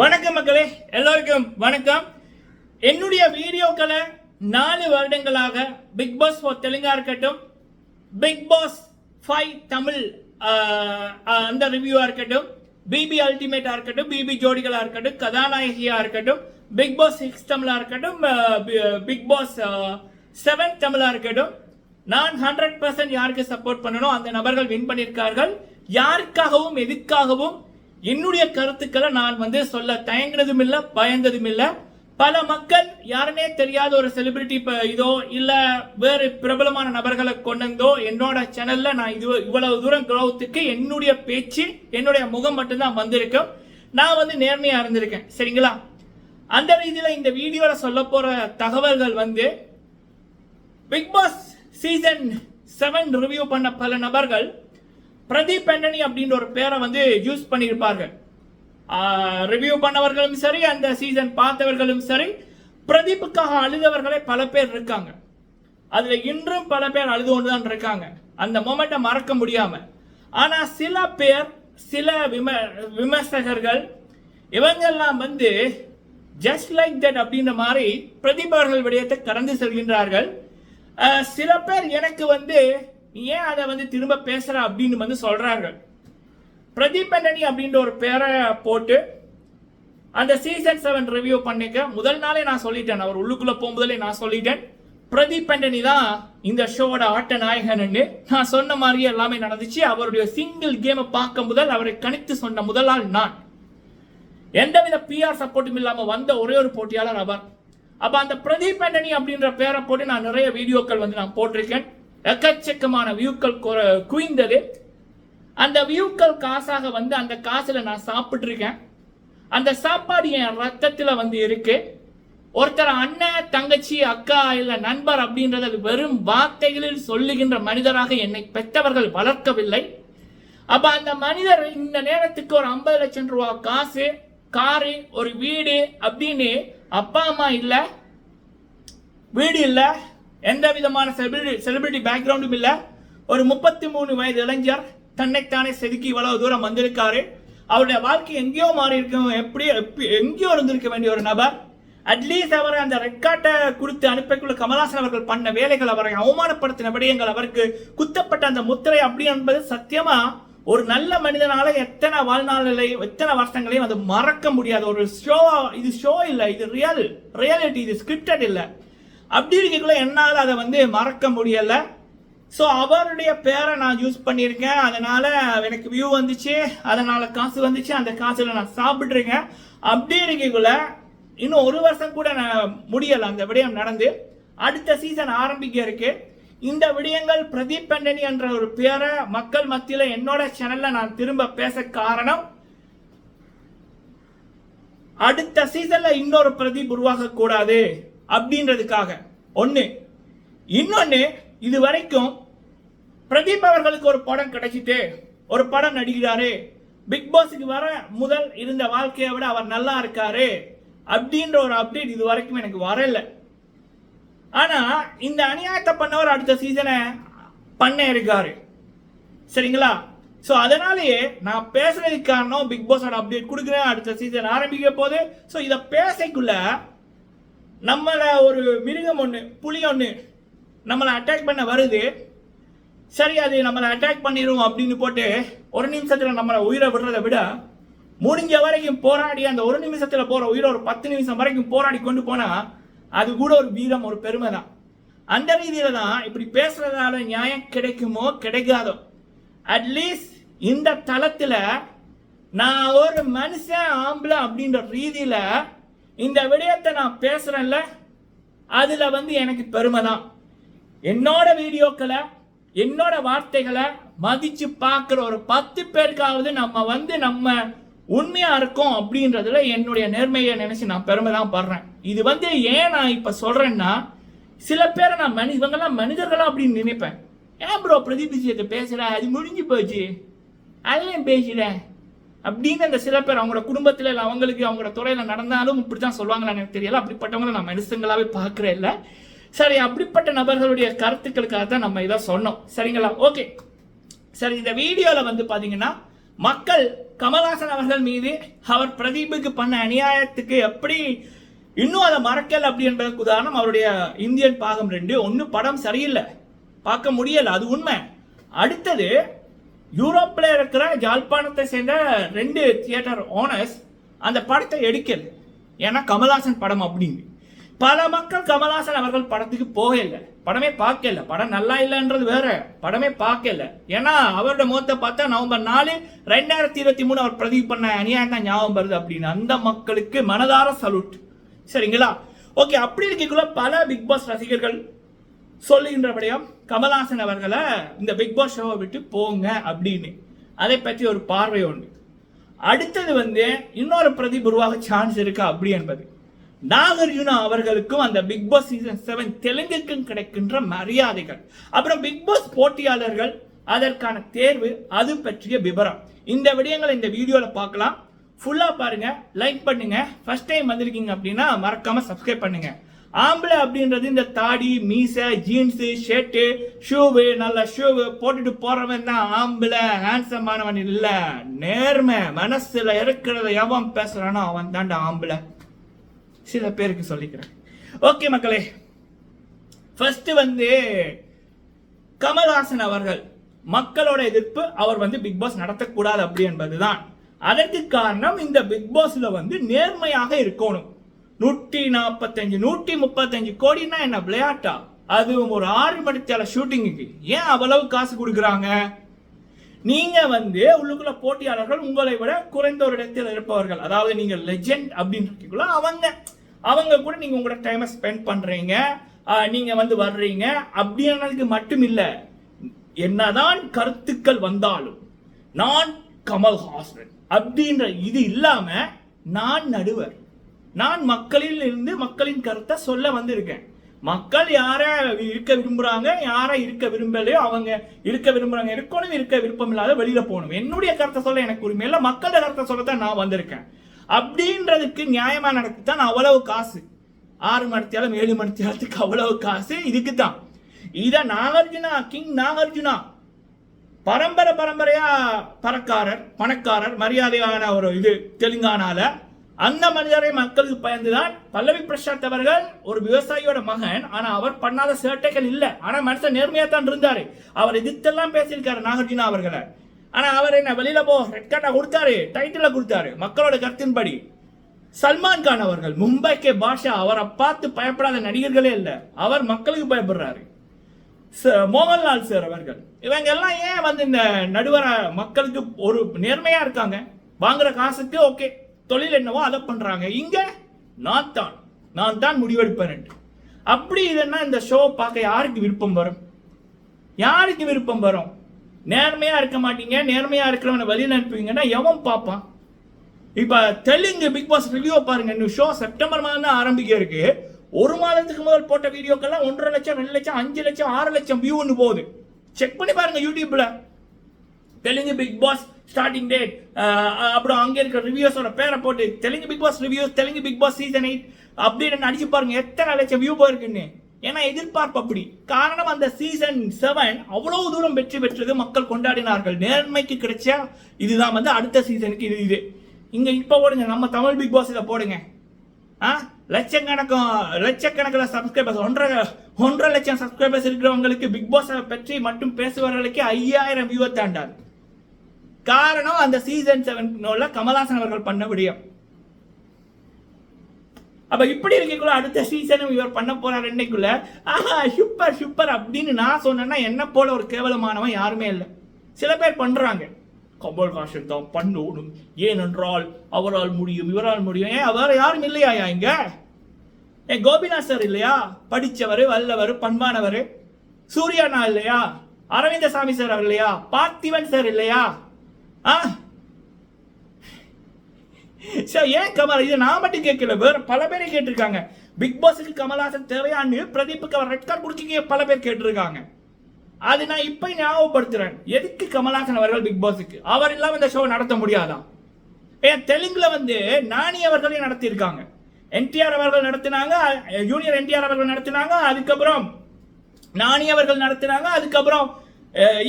வணக்கம் மக்களே எல்லோருக்கும் வணக்கம். என்னுடைய வீடியோக்களை நாலு வருடங்களாக பிக் பாஸ் ஃபார் தெலுங்கா இருக்கட்டும் பிக் பாஸ் ஃபைவ் தமிழ் அந்த ரிவ்யூவாக இருக்கட்டும் பிபி அல்டிமேட்டாக இருக்கட்டும் பிபி ஜோடிகளாக இருக்கட்டும் கதாநாயகியாக இருக்கட்டும் பிக் பாஸ் சிக்ஸ் தமிழாக இருக்கட்டும் பிக் பாஸ் செவன் தமிழாக இருக்கட்டும். நான் ஹண்ட்ரட் பர்சன்ட் யாருக்கு சப்போர்ட் பண்ணணும் அந்த நபர்கள் வின் பண்ணியிருக்கார்கள் யாருக்காகவும் எதுக்காகவும் என்னுடைய கருத்துக்களை நான் வந்து சொல்ல தயங்கினதும் இல்லை பயந்ததும் இல்லை பல மக்கள் யாருனே தெரியாத ஒரு செலிபிரிட்டி இதோ இல்ல வேறு பிரபலமான நபர்களை கொண்டோ என்னோட சேனல்ல நான் இது இவ்வளவு தூரம் குரோத்துக்கு என்னுடைய பேச்சு என்னுடைய முகம் மட்டும்தான் வந்திருக்கும் நான் வந்து நேர்மையா இருந்திருக்கேன். சரிங்களா? அந்த ரீதியில இந்த வீடியோல சொல்ல போற தகவல்கள் வந்து Bigg Boss season seven review பண்ண பல நபர்கள் பிரதீப் ஆண்டனி அப்படின்ற ஒரு பேரை வந்து யூஸ் பண்ணியிருப்பார்கள். ரிவ்யூ பண்ணவர்களும் சரி அந்த சீசன் பார்த்தவர்களும் சரி பிரதீப்புக்காக அழுதவர்களே பல பேர் இருக்காங்க. அதில் இன்றும் பல பேர் அழுது கொண்டு தான் இருக்காங்க. அந்த மொமெண்ட்டை மறக்க முடியாம. ஆனால் சில பேர் சில விம விமர்சகர்கள் இவங்கெல்லாம் வந்து ஜஸ்ட் லைக் தட் அப்படின்ற மாதிரி பிரதீப் அவர்கள் விடயத்தை கடந்து செல்கின்றார்கள். சில பேர் எனக்கு வந்து நீ ஏன் அதை வந்து திரும்ப பேசுற அப்படின்னு வந்து சொல்றாங்க பிரதீப் அப்படின்ற ஒரு பேரை போட்டு அந்த சீசன் செவன் ரிவ்யூ பண்ணிக்க முதல் நாளே நான் சொல்லிட்டேன். அவர் உள்ளுக்குள்ள போகும்போதே நான் சொல்லிட்டேன். பிரதீப் ஆண்டனி தான் இந்த ஷோவோட ஆட்ட நாயகன்னு நான் சொன்ன மாதிரியே எல்லாமே நடந்துச்சு. அவருடைய சிங்கிள் கேமை பார்க்க முதல் அவரை கணித்து சொன்ன முதல் ஆள் நான். எந்தவித பிஆர் சப்போர்ட்டும் இல்லாமல் வந்த ஒரே ஒரு போட்டியாளர் அவர். அப்போ அந்த பிரதீப் ஆண்டனி அப்படின்ற பேரை போட்டு நான் நிறைய வீடியோக்கள் வந்து நான் போட்டிருக்கேன். எக்கச்சக்கமான வியூக்கள் குவிந்தது. அந்த வியூக்கள் காசாக வந்து அந்த காசில் நான் சாப்பிட்ருக்கேன் அந்த சாப்பாடு என் ரத்தத்தில் வந்து இருக்கு. ஒருத்தர் அண்ணன் தங்கச்சி அக்கா இல்லை நண்பர் அப்படின்றத அது வெறும் வார்த்தைகளில் சொல்லுகின்ற மனிதராக என்னை பெற்றவர்கள் வளர்க்கவில்லை. அப்போ அந்த மனிதர் இந்த நேரத்துக்கு ஒரு ஐம்பது லட்சம் ரூபா காசு காரு ஒரு வீடு அப்படின்னு அப்பா அம்மா இல்லை வீடு இல்லை எந்த விதமான செலிபிரிட்டி செலிபிரிட்டி பேக்ரவுண்டும் இல்லை. ஒரு முப்பத்தி மூணு வயது இளைஞர் தன்னைத்தானே செதுக்கி இவ்வளவு தூரம் வந்திருக்காரு. அவருடைய வாழ்க்கை எங்கேயோ மாறி இருக்கும் எப்படி எங்கேயோ இருந்திருக்க வேண்டிய ஒரு நபர். அட்லீஸ்ட் அவர் அந்த ரெட் கார்டை கொடுத்து அனுப்பக்குள்ள கமலாசன் அவர்கள் பண்ண வேலைகள் அவரை அவமானப்படுத்தின விடயங்கள் அவருக்கு குத்தப்பட்ட அந்த முத்திரை அப்படி என்பது சத்தியமா? ஒரு நல்ல மனிதனால எத்தனை வாழ்நாளையும் எத்தனை வருஷங்களையும் அது மறக்க முடியாத ஒரு ஷோ இது ஷோ இல்லை இது ரியல் ரியாலிட்டி இது ஸ்கிரிப்டட் இல்லை. அப்படி இருக்கக்குள்ள என்னால் அதை வந்து மறக்க முடியலை. ஸோ அவருடைய பேரை நான் யூஸ் பண்ணியிருக்கேன். அதனால் எனக்கு வியூ வந்துச்சு. அதனால் காசு வந்துச்சு. அந்த காசில் நான் சாப்பிட்ருக்கேன் அப்படி இருக்கக்குள்ள இன்னும் ஒரு வருஷம் கூட நான் முடியலை. அந்த விடயம் நடந்து. அடுத்த சீசன் ஆரம்பிக்க இருக்கு. இந்த விடயங்கள் பிரதீப் பண்டனி என்ற ஒரு பேரை மக்கள் மத்தியில் என்னோட சேனலில் நான் திரும்ப பேச காரணம் அடுத்த சீசன்ல இன்னொரு பிரதீப் உருவாக கூடாது அப்படின்றதுக்காக. ஒன்று இன்னொன்று இது வரைக்கும் பிரதீப் அவர்களுக்கு ஒரு படம் கிடைச்சிட்டு ஒரு படம் நடிக்கிறாரு. பிக் பாஸுக்கு வர முதல் இருந்த வாழ்க்கையை விட அவர் நல்லா இருக்காரு அப்படின்ற ஒரு அப்டேட் இது வரைக்கும் எனக்கு வரல. ஆனால் இந்த அநியாயத்தை பண்ணவர் அடுத்த சீசனை பண்ண இருக்காரு. சரிங்களா? ஸோ அதனாலேயே நான் பேசுறதுக்கு காரணம் பிக் பாஸோட அப்டேட் கொடுக்குறேன். அடுத்த சீசன் ஆரம்பிக்க போது ஸோ இதை பேசக்குள்ள நம்மளை ஒரு மிருகம் ஒன்று புலி ஒன்று நம்மளை அட்டாக் பண்ண வருது. சரி அது நம்மளை அட்டாக் பண்ணிடும் அப்படின்னு போட்டு ஒரு நிமிஷத்தில் நம்மளை உயிரை விடுறதை விட முடிஞ்ச வரைக்கும் போராடி அந்த ஒரு நிமிஷத்தில் போகிற உயிரை ஒரு பத்து நிமிஷம் வரைக்கும் போராடி கொண்டு போனால் அது கூட ஒரு வீரம் ஒரு பெருமை தான். அந்த ரீதியில் தான் இப்படி பேசுகிறதால நியாயம் கிடைக்குமோ கிடைக்காதோ. அட்லீஸ்ட் இந்த தளத்தில் நான் ஒரு மனுஷன் ஆம்பளை அப்படின்ற ரீதியில் இந்த விடயத்தை நான் பேசுறேன்ல அதுல வந்து எனக்கு பெருமை தான். என்னோட வீடியோக்களை என்னோட வார்த்தைகளை மதிச்சு பார்க்குற ஒரு பத்து பேருக்காவது நம்ம வந்து நம்ம உண்மையா இருக்கோம் அப்படின்றதுல என்னுடைய நேர்மையை நினைச்சு நான் பெருமை தான் படுறேன். இது வந்து ஏன் நான் இப்ப சொல்றேன்னா சில பேரை நான் மனி இவங்கெல்லாம் மனிதர்களா அப்படின்னு நினைப்பேன். ஏன் ப்ரோ பிரதீப் விஷயத்தை பேசுற? அது முடிஞ்சு போச்சு. அதையும் பேசுறேன் அப்படின்னு அந்த சில பேர் அவங்களோட குடும்பத்தில் இல்லை அவங்களுக்கு அவங்களோட துறையில் நடந்தாலும் இப்படி தான் சொல்லுவாங்களான்னு எனக்கு தெரியல. அப்படிப்பட்டவங்களை நான் மனுஷங்களாகவே பார்க்கறேன் இல்லை. சரி அப்படிப்பட்ட நபர்களுடைய கருத்துக்களுக்காக தான் நம்ம இதை சொன்னோம். சரிங்களா? ஓகே. சரி இந்த வீடியோவில் வந்து பார்த்தீங்கன்னா மக்கள் கமல்ஹாசன் அவர்கள் மீது அவர் பிரதீபுக்கு பண்ண அநியாயத்துக்கு எப்படி இன்னும் அதை மறக்கல அப்படி என்பதற்கு உதாரணம் அவருடைய இந்தியன் பாகம் ரெண்டு. ஒன்றும் படம் சரியில்லை. பார்க்க முடியலை. அது உண்மை. அடுத்தது யூரோப்பில் இருக்கிற ஜாழ்ப்பாணத்தை சேர்ந்த ரெண்டு தியேட்டர் ஓனர்ஸ் அந்த படத்தை எடுக்கல. ஏன்னா கமல்ஹாசன் படம் அப்படின்னு பல மக்கள் கமல்ஹாசன் அவர்கள் படத்துக்கு போகல. படமே பார்க்கல. படம் நல்லா இல்லைன்றது வேற. படமே பார்க்கல. ஏன்னா அவரோட முகத்தை பார்த்தா நவம்பர் நாலு ரெண்டாயிரத்தி இருபத்தி மூணு அவர் பிரதீப் பண்ண அநியாயம் தான் ஞாபகம் வருது அப்படின்னு. அந்த மக்களுக்கு மனதார சல்யூட் சரிங்களா? ஓகே அப்படி இருக்கக்குள்ள பல பிக் பாஸ் ரசிகர்கள் சொல்லுகின்றபடியும் கமல்ஹாசன் அவர்களை இந்த பிக் பாஸ் ஷோவை விட்டு போங்க அப்படின்னு. அதை பற்றி ஒரு பார்வை உண்டு. அடுத்தது வந்து இன்னொரு பிரதீப் உருவாக சான்ஸ் இருக்கா அப்படி என்பது. நாகார்ஜுனா அவர்களுக்கும் அந்த பிக் பாஸ் சீசன் செவன் தெலுங்குக்கும் கிடைக்கின்ற மரியாதைகள். அப்புறம் பிக் பாஸ் போட்டியாளர்கள் அதற்கான தேர்வு அது பற்றிய விவரம் இந்த விடயங்களை இந்த வீடியோவில் பார்க்கலாம். ஃபுல்லாக பாருங்கள் லைக் பண்ணுங்கள் ஃபஸ்ட் டைம் வந்திருக்கீங்க அப்படின்னா மறக்காமல் சப்ஸ்கிரைப் பண்ணுங்கள் ஆம்பளை அப்படின்றது இந்த தாடி மீசை ஜீன்ஸு ஷர்ட்டு ஷூவு நல்ல ஷூவு போட்டுட்டு போறவன் தான் ஆம்பளை ஹேண்ட்ஸமானவன் இல்லை. நேர்மை மனசில் இருக்கிறத எவன் பேசுறானோ அவன் தாண்டா ஆம்பளை. சில பேருக்கு சொல்லிக்கிறேன். ஓகே மக்களே ஃபர்ஸ்ட் வந்து கமல்ஹாசன் அவர்கள் மக்களோட எதிர்ப்பு அவர் வந்து பிக் பாஸ் நடத்தக்கூடாது அப்படி என்பதுதான். அதற்கு காரணம் இந்த பிக் பாஸ்ல வந்து நேர்மையாக இருக்கணும். நூற்றி நாற்பத்தஞ்சு நூற்றி முப்பத்தஞ்சு கோடினா என்ன? விளையாட்டா? அதுவும் ஒரு ஆறு மணித்தால ஷூட்டிங்குக்கு. ஏன் அவ்வளவு காசு கொடுக்குறாங்க? நீங்க வந்து உள்ளுக்குள்ள போட்டியாளர்கள் உங்களை விட குறைந்த ஒரு இடத்தில் இருப்பவர்கள். அதாவது நீங்க லெஜெண்ட் அப்படின்னு அவங்க அவங்க கூட நீங்க உங்களோட டைமை ஸ்பெண்ட் பண்றீங்க. நீங்க வந்து வர்றீங்க. அப்படின்னதுக்கு மட்டும் இல்லை. என்னதான் கருத்துக்கள் வந்தாலும் நான் கமல் கமல்ஹாசன் அப்படின்ற இது இல்லாம நான் நடுவர். நான் மக்களில் இருந்து மக்களின் கருத்தை சொல்ல வந்திருக்கேன். மக்கள் யாரை இருக்க விரும்புறாங்க யாரை இருக்க விரும்பலையோ அவங்க இருக்க விரும்புறாங்க இருக்கணும் இருக்க விருப்பம் இல்லாத வெளியில போகணும். என்னுடைய கருத்தை சொல்ல எனக்கு உரிமை இல்லை. மக்களோட கருத்தை சொல்ல தான் நான் வந்திருக்கேன். அப்படின்றதுக்கு நியாயமா நடக்கு தான் அவ்வளவு காசு. ஆறு மணித்தியாலும் ஏழு மணித்தியாலத்துக்கு அவ்வளவு காசு இதுக்கு தான் இத நாகார்ஜுனா கிங் நாகார்ஜுனா பரம்பரை பரம்பரையா பணக்காரர் பணக்காரர் மரியாதையான ஒரு இது தெலுங்கானால அந்த மனிதரை மக்களுக்கு பயந்துதான் பல்லவி பிரசாத் அவர்கள் ஒரு விவசாயியோட மகன் ஆனா அவர் பண்ணாத சேட்டைகள் இல்லை. ஆனா மனுஷன் நேர்மையா தான் இருந்தாரு. அவர் எதிர்த்தெல்லாம் பேசியிருக்காரு நாகார்ஜுனா அவர்களை. ஆனா அவர் என்ன வெளியில போ ரெட் கார்டா கொடுத்தாரு டைட்டில கொடுத்தாரு மக்களோட கருத்தின்படி. சல்மான் கான் அவர்கள் மும்பைக்கு பாஷா அவரை பார்த்து பயப்படாத நடிகர்களே இல்லை. அவர் மக்களுக்கு பயப்படுறாரு. ச- மோகன்லால் சார் அவர்கள் இவங்க எல்லாம் ஏன் வந்து இந்த நடுவர மக்களுக்கு ஒரு நேர்மையா இருக்காங்க? வாங்குற காசுக்கு ஓகே தொழில் என்னவோ அதை பண்றாங்க. இங்க நான் தான். நான் தான் முடிவெடுப்பேன் அப்படி இல்லைன்னா இந்த ஷோ பார்க்க யாருக்கு விருப்பம் வரும்? யாருக்கு விருப்பம் வரும்? நேர்மையா இருக்க மாட்டீங்க நேர்மையா இருக்கிறவனை வழியில் அனுப்புவீங்கன்னா எவன் பார்ப்பான்? இப்போ தெலுங்கு பிக் பாஸ் ரிவ்யூ பாருங்க. இந்த ஷோ செப்டம்பர் மாதம் தான் ஆரம்பிக்க இருக்கு. ஒரு மாதத்துக்கு முதல் போட்ட வீடியோக்கெல்லாம் ஒன்றரை லட்சம் ரெண்டு லட்சம் அஞ்சு லட்சம் ஆறு லட்சம் வியூன்னு போகுது. செக் பண்ணி பாருங்க யூடியூப்ல Telugu Bigg Boss starting date uh, அப்புறம் அங்கே இருக்கிற ரிவ்யூஸோட பேரை போட்டு Telugu Bigg Boss reviews Telugu Bigg Boss season eight அப்படின்னு அடிச்சு பாருங்க எத்தனை லட்சம் வியூ போயிருக்குன்னு. ஏன்னா எதிர்பார்ப்பு அப்படி. காரணம் அந்த சீசன் செவன் அவ்வளவு தூரம் வெற்றி பெற்றது மக்கள் கொண்டாடினார்கள். நேர்மைக்கு கிடைச்ச இதுதான் வந்து அடுத்த சீசனுக்கு இது இது. இங்க இப்ப போடுங்க நம்ம தமிழ் பிக் பாஸ் இதை போடுங்க. ஆ? லட்சக்கணக்கம் லட்சக்கணக்கில் சப்ஸ்கிரைபர்ஸ் ஒன்றரை ஒன்றரை லட்சம் சப்ஸ்கிரைபர்ஸ் இருக்கிறவங்களுக்கு பிக் பாஸை பற்றி மட்டும் பேசுபவர்களுக்கு ஐயாயிரம் வியூவை தாண்டாது. காரணம் அந்த சீசன் செவன் கமலாசன் அவர்கள் பண்ண முடியும் அப்ப இப்படி இருக்கக்குள்ள அடுத்த சீசனும் இவர் பண்ண போறார் என்னைக்குள்ள? ஆஹா சூப்பர் சூப்பர் அப்படின்னு நான் சொன்னேன்னா என்ன போல ஒரு கேவலமானவன் யாருமே இல்லை. சில பேர் பண்றாங்க. கமல்ஹாசன் தான் பண்ணணும். ஏனென்றால் அவரால் முடியும் இவரால் முடியும். ஏன் வேற யாரும் இல்லையா இங்க? ஏன் கோபிநாத் சார் இல்லையா? படிச்சவர் வல்லவர் பண்பானவர். சூர்யானா இல்லையா? அரவிந்த சாமி சார் அவர் இல்லையா? பார்த்திவன் சார் இல்லையா? ஆ? சார் ஏன் கமல்? இது நான் மட்டும் கேட்கல. வேற பல பேரை கேட்டிருக்காங்க. பிக் பாஸுக்கு கமல்ஹாசன் தேவையான்னு பிரதீப்புக்கு அவர் ரெட் கார்டு பல பேர் கேட்டிருக்காங்க. அது நான் இப்ப ஞாபகப்படுத்துறேன். எதுக்கு கமல்ஹாசன் அவர்கள் பிக் பாஸுக்கு அவர் இல்லாம இந்த ஷோ நடத்த முடியாதா? ஏன் தெலுங்குல வந்து நானி அவர்களையும் நடத்தியிருக்காங்க. என்டிஆர் அவர்கள் நடத்தினாங்க ஜூனியர் என்டிஆர் அவர்கள் நடத்தினாங்க அதுக்கப்புறம் நானி அவர்கள் நடத்தினாங்க அதுக்கப்புறம்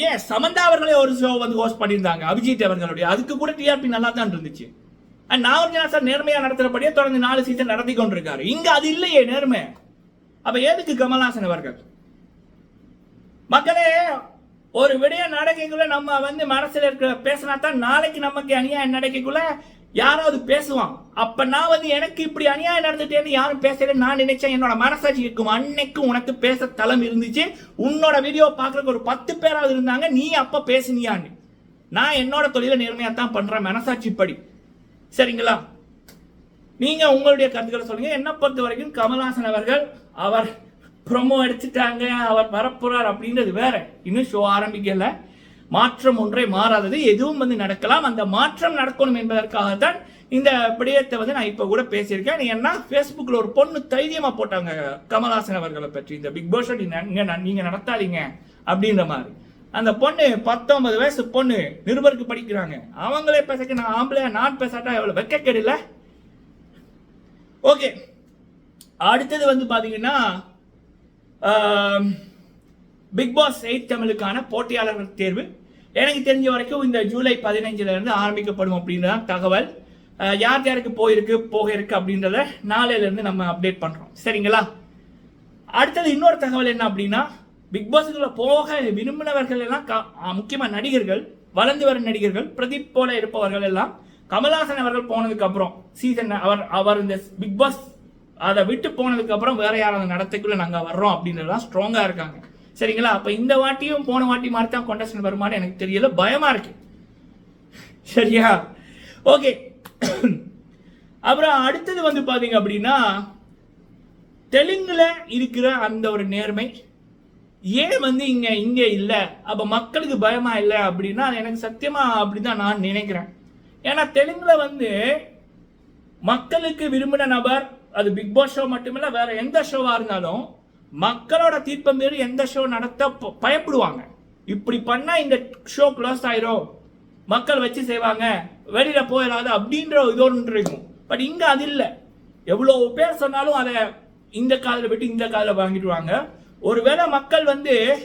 ஏன் சமந்தா அவர்களே ஒரு ஷோ வந்து ஹோஸ்ட் பண்ணியிருந்தாங்க அபிஜித் அவர்களுடைய. அதுக்கு கூட டிஆர்பி நல்லா தான் இருந்துச்சு. அண்ட் நாகார்ஜுனா சார் நேர்மையா நடத்துறபடியே தொடர்ந்து நாலு சீசன் நடத்தி கொண்டிருக்காரு. இங்க அது இல்லையே நேர்மை. அப்ப எதுக்கு கமல்ஹாசன் அவர்கள்? மக்களே ஒரு விடய நடக்கைக்குள்ள நம்ம வந்து மனசுல இருக்கிற பேசினா தான் நாளைக்கு நமக்கு அநியாயம் நடக்கைக்குள்ள யாராவது பேசுவான். அப்ப நான் வந்து எனக்கு இப்படி அநியாயம் நடந்துட்டேன்னு யாரும் பேசல. நான் நினைச்சேன் என்னோட மனசாட்சி இருக்கும். அன்னைக்கு உனக்கு பேச தளம் இருந்துச்சு. உன்னோட வீடியோ பார்க்கறதுக்கு ஒரு பத்து பேராவது இருந்தாங்க. நீ அப்ப பேசுனியான்னு. நான் என்னோட தொழிலை நேர்மையா தான் பண்றேன். மனசாட்சி படி. சரிங்களா? நீங்க உங்களுடைய கருத்துக்களை சொல்லுங்க. என்ன பொறுத்த வரைக்கும் கமல்ஹாசன் அவர்கள் அவர் ப்ரொமோ எடுத்துட்டாங்க. அவர் வரப்போறார் அப்படின்றது வேற. இன்னும் ஷோ ஆரம்பிக்கல. மாற்றம் ஒன்றே மாறாதது எதுவும் வந்து நடக்கலாம். அந்த மாற்றம் நடக்கணும் என்பதற்காகத்தான் இந்த விடயத்தை வந்து நான் இப்போ கூட பேசியிருக்கேன். ஏன்னா ஃபேஸ்புக்கில் ஒரு பொண்ணு தைரியமாக போட்டாங்க கமல்ஹாசன் அவர்களை பற்றி. இந்த பிக் பாஸ் நீங்கள் நடத்தாதீங்க அப்படின்ற மாதிரி. அந்த பொண்ணு பத்தொன்பது வயசு பொண்ணு நிருபருக்கு படிக்கிறாங்க. அவங்களே பேசக்க நான் ஆம்பளை நான் பேசாட்டா எவ்வளோ வெக்க கெடல ஓகே. அடுத்தது வந்து பார்த்தீங்கன்னா பிக் பாஸ் எயிட் தமிழுக்கான போட்டியாளர்கள் தேர்வு. எனக்கு தெரிஞ்ச வரைக்கும் இந்த ஜூலை பதினைஞ்சிலிருந்து ஆரம்பிக்கப்படும் அப்படின்றதான் தகவல். யார் யாருக்கு போயிருக்கு போக இருக்கு அப்படின்றத நாளையிலேருந்து நம்ம அப்டேட் பண்ணுறோம் சரிங்களா? அடுத்தது இன்னொரு தகவல் என்ன அப்படின்னா பிக் பாஸுக்குள்ள போக விரும்பினவர்கள் எல்லாம் முக்கியமாக நடிகர்கள் வளர்ந்து வரும் நடிகர்கள் பிரதீப் போல இருப்பவர்கள் எல்லாம் கமல்ஹாசன் அவர்கள் போனதுக்கு அப்புறம் சீசன் அவர் அவர் இந்த பிக் பாஸ் அதை விட்டு போனதுக்கு அப்புறம் வேற யாராவது நடத்தைக்குள்ள நாங்கள் வர்றோம் அப்படின்றதெல்லாம் ஸ்ட்ராங்காக இருக்காங்க. சரிங்களா? அப்போ இந்த வாட்டியும் போன வாட்டி மாதிரி தான் கொண்டஸ்டன் வருமானு எனக்கு தெரியல. பயமாக இருக்கு. சரியா? ஓகே. அப்புறம் அடுத்தது வந்து பார்த்தீங்க அப்படின்னா தெலுங்கில் இருக்கிற அந்த ஒரு நேர்மை ஏன் வந்து இங்கே இங்கே இல்லை? அப்போ மக்களுக்கு பயமாக இல்லை அப்படின்னா அது எனக்கு அப்படி தான் நான் நினைக்கிறேன். ஏன்னா தெலுங்கில் வந்து மக்களுக்கு விரும்பின நபர் அது பிக் பாஸ் ஷோ மட்டுமில்லை வேற எந்த ஷோவாக இருந்தாலும் மக்களோட தீர்ப்பம் பேர் எந்த ஷோ நடத்த ப- பயப்படுவாங்க. இப்படி பண்ணால் இந்த ஷோ க்ளோஸ் ஆயிரும். மக்கள் வச்சு செய்வாங்க. வெளியில் போயிடாது அப்படின்ற இது ஒன்று இருக்கும். பட் இங்கே அது இல்லை. எவ்வளோ பேர் சொன்னாலும் அதை இந்த காதில் விட்டு இந்த காதில் வாங்கிடுவாங்க. ஒருவேளை மக்கள் வந்து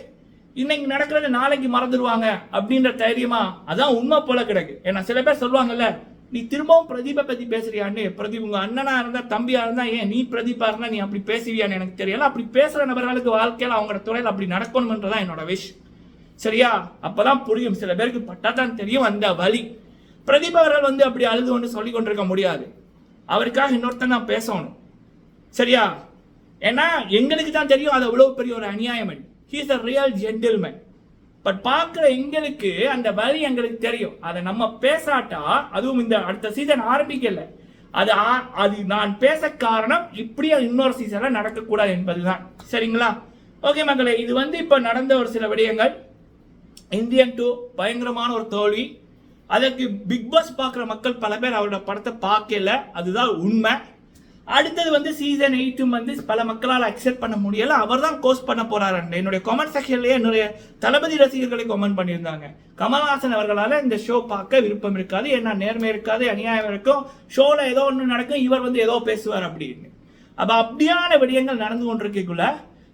இன்னைக்கு நடக்கிறது நாளைக்கு மறந்துடுவாங்க அப்படின்ற தைரியமா அதான் உண்மை போல கிடக்கு. ஏன்னா சில பேர் சொல்லுவாங்கல்ல நீ திரும்பவும் பிரதீபை பற்றி பேசுறியான்னு பிரதீப் உங்கள் அண்ணனாக இருந்தால் தம்பியாக இருந்தால் ஏன் நீ பிரதீபா இருந்தால் நீ அப்படி பேசுவியான்னு எனக்கு தெரியல. அப்படி பேசுகிற நபர்களுக்கு வாழ்க்கையில் அவங்களோட துறையில் அப்படி நடக்கணும்ன்றதான் என்னோட விஷ் சரியா? அப்போ தான் புரியும். சில பேருக்கு பட்டாதான் தெரியும் அந்த வழி பிரதீப் அவர்கள் வந்து அப்படி அழுது ஒன்று சொல்லி கொண்டிருக்க முடியாது. அவருக்காக இன்னொருத்தன் தான் பேசணும். சரியா? ஏன்னா எங்களுக்கு தான் தெரியும் அது அவ்வளோ பெரிய ஒரு அநியாயம் he's a real gentleman but பார்க்குற எங்களுக்கு அந்த வரி எங்களுக்கு தெரியும். அதை நம்ம பேசாட்டா அதுவும் இந்த அடுத்த சீசன் ஆரம்பிக்கல. அது ஆ- அது நான் பேச காரணம் இப்படியே இன்னொரு சீசனில் நடக்கக்கூடாது என்பதுதான். சரிங்களா? ஓகே மக்களே இது வந்து இப்போ நடந்த ஒரு சில விடயங்கள். இந்தியன் டூ பயங்கரமான ஒரு தோல்வி. அதற்கு பிக் பாஸ் பார்க்குற மக்கள் பல பேர் அவரோட படத்தை பார்க்கல. அதுதான் உண்மை. அடுத்தது வந்து சீசன் எயிட்டும் வந்து பல மக்களால் அக்செப்ட் பண்ண முடியல. அவர் தான் கோஸ் பண்ண போறாரு என்னுடைய கமெண்ட் செக்ஷன்லேயே என்னுடைய தளபதி ரசிகர்களை கமெண்ட் பண்ணியிருந்தாங்க. கமல்ஹாசன் அவர்களால் இந்த ஷோ பார்க்க விருப்பம் இருக்காது. ஏன்னா நேர்மை இருக்காது அநியாயம் இருக்கும். ஷோவில் ஏதோ ஒன்று நடக்கும் இவர் வந்து ஏதோ பேசுவார் அப்படின்னு. அப்போ அப்படியான விடயங்கள் நடந்து கொண்டிருக்கக்குள்ள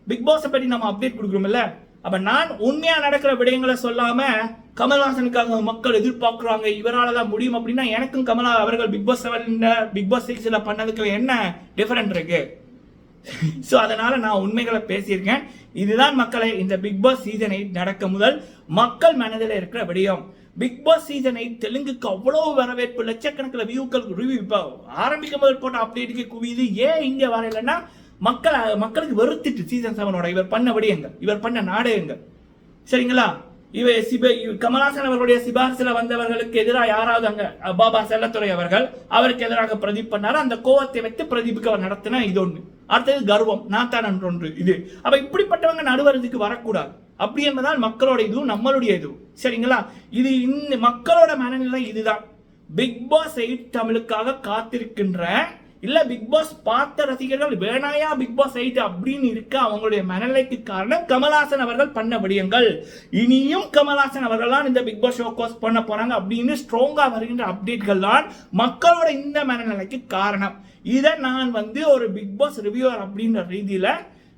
பிக் பாஸை பற்றி நம்ம அப்டேட் கொடுக்குறோம்ல. அப்போ நான் உண்மையாக நடக்கிற விடயங்களை சொல்லாமல் கமல்ஹாசனுக்காக மக்கள் எதிர்பார்க்குறாங்க. இவரால் தான் முடியும் அப்படின்னா எனக்கும் கமலா அவர்கள் பிக் பாஸ் செவன்ல பிக் பாஸ் சிக்ஸில் பண்ணதுக்கு என்ன டிஃபரெண்ட் இருக்கு? ஸோ அதனால நான் உண்மைகளை பேசியிருக்கேன். இதுதான் மக்களை இந்த பிக் பாஸ் சீசன் எயிட் நடக்க முதல் மக்கள் மனதில் இருக்கிற விடயம். பிக் பாஸ் சீசன் எயிட் தெலுங்குக்கு அவ்வளோ வரவேற்பு லட்சக்கணக்கில் வியூக்கள் ரிவ்யூ இப்போ ஆரம்பிக்கும் முதல் போட்ட அப்டேட்டுக்கு குவியுது ஏன் இங்கே வரையிலன்னா மக்கள் மக்களுக்கு வெறுத்துட்டு சீசன் செவனோட இவர் பண்ண விடயங்கள் இவர் பண்ண நாடகங்கள். சரிங்களா? இவை சிப இவ- அவர்களுடைய சிபாரிசுல வந்தவர்களுக்கு எதிராக யாராவது அங்க பாபா செல்லத்துறை அவர்கள் அவருக்கு எதிராக பிரதீப் பண்ணாரு? அந்த கோவத்தை வைத்து பிரதீப்புக்கு அவர் நடத்தின இது ஒண்ணு. அடுத்தது கர்வம் நாத்தான் ஒன்று இது. அப்ப இப்படிப்பட்டவங்க நடுவரதுக்கு வரக்கூடாது. அப்படி என்பதால் மக்களோட இதுவும் நம்மளுடைய இதுவும். சரிங்களா? இது இந்த மக்களோட மனநிலை இதுதான். பிக் பாஸ் எயிட் தமிழுக்காக காத்திருக்கின்ற இல்ல பிக் பாஸ் பார்த்த ரசிகர்கள் வேணாயா பிக் பாஸ் எயிட் அப்படின்னு இருக்க அவங்களுடைய மனநிலைக்கு காரணம் கமல்ஹாசன் அவர்கள் பண்ண விடயங்கள். இனியும் கமல்ஹாசன் அவர்கள் தான் இந்த பிக் பாஸ் ஷோ கோஸ் பண்ண போறாங்க அப்படின்னு ஸ்ட்ராங்கா வருகின்ற அப்டேட்கள் தான் மக்களோட இந்த மனநிலைக்கு காரணம். இதை நான் வந்து ஒரு பிக் பாஸ் ரிவ்யூவர் அப்படின்ற ரீதியில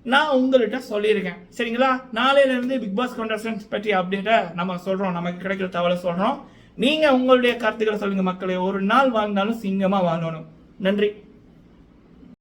நான் உங்கள்கிட்ட சொல்லியிருக்கேன். சரிங்களா? நாளையில இருந்து பிக் பாஸ் கண்டஸ்டன்ஸ் பற்றி அப்டேட்டை நம்ம சொல்றோம். நமக்கு கிடைக்கிற தகவலை சொல்றோம். நீங்க உங்களுடைய கருத்துக்களை சொல்லுங்க மக்களை. ஒரு நாள் வாழ்ந்தாலும் சிங்கமா வாழணும். நன்றி.